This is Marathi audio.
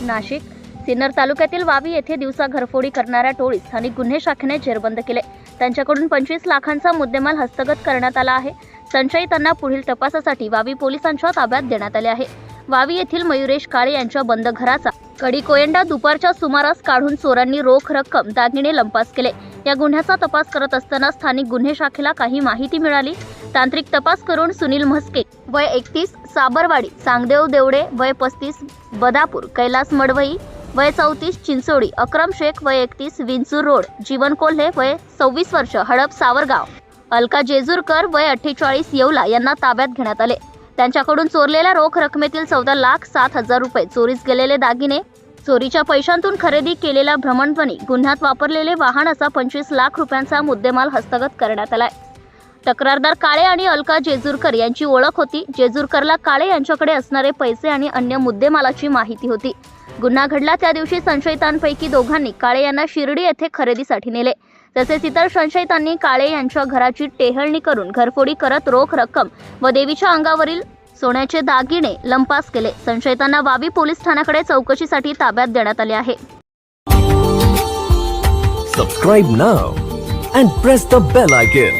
नाशिक सिन्नर तालुक्यातील वावी येथे दिवसा घरफोडी करणाऱ्या टोळी स्थानिक गुन्हे शाखेने जेरबंद केले. त्यांच्याकडून पंचवीस लाखांचा मुद्देमाल हस्तगत करण्यात आला आहे. संशयितांना पुढील तपासासाठी वावी पोलिसांच्या ताब्यात देण्यात आले आहे. वावी येथील मयुरेश काळे यांच्या बंद घराचा कडी कोयंडा दुपारच्या सुमारास काढून चोरांनी रोख रक्कम दागिने लंपास केले. या गुन्ह्याचा तपास करत असताना स्थानिक गुन्हे शाखेला काही माहिती मिळाली. तांत्रिक तपास करून सुनील म्हस्के वय एकतीस साबरवाडी सांगदेव देवडे वय पस्तीस बदापूर कैलास मडवई वय चौतीस चिंचोडी अक्रम शेख वय एकतीस विंचूर रोड जीवन कोल्हे वय सव्वीस वर्ष हडप सावरगाव अलका जेजूरकर वय अठ्ठेचाळीस येवला यांना ताब्यात घेण्यात आले. त्यांच्याकडून चोरलेल्या रोख रकमेतील चौदा लाख सात हजार रुपये चोरीस गेलेले दागिने चोरीच्या पैशांतून खरेदी केलेला भ्रमणध्वनी गुन्ह्यात वापरलेले वाहन असा पंचवीस लाख रुपयांचा मुद्देमाल हस्तगत करण्यात आलाय. तक्रारदार काळे आणि अलका जेजूरकर यांची ओळख होती. जेजूरकरला काळे यांच्याकडे असणारे पैसे आणि अन्य मुद्देमालाची माहिती होती. गुन्हा घडला त्या दिवशी संशयितांपैकी दोघांनी काळे यांना शिर्डी येथे खरेदीसाठी नेले. तसेच इतर संशयितांनी काळे यांच्या घराची टेहळणी करून घरफोडी करत रोख रक्कम व देवीच्या अंगावरील सोन्याचे दागिने लंपास केले. संशयितांना वावी पोलीस ठाण्याकडे चौकशीसाठी ताब्यात देण्यात आले आहे. Subscribe now and press the bell icon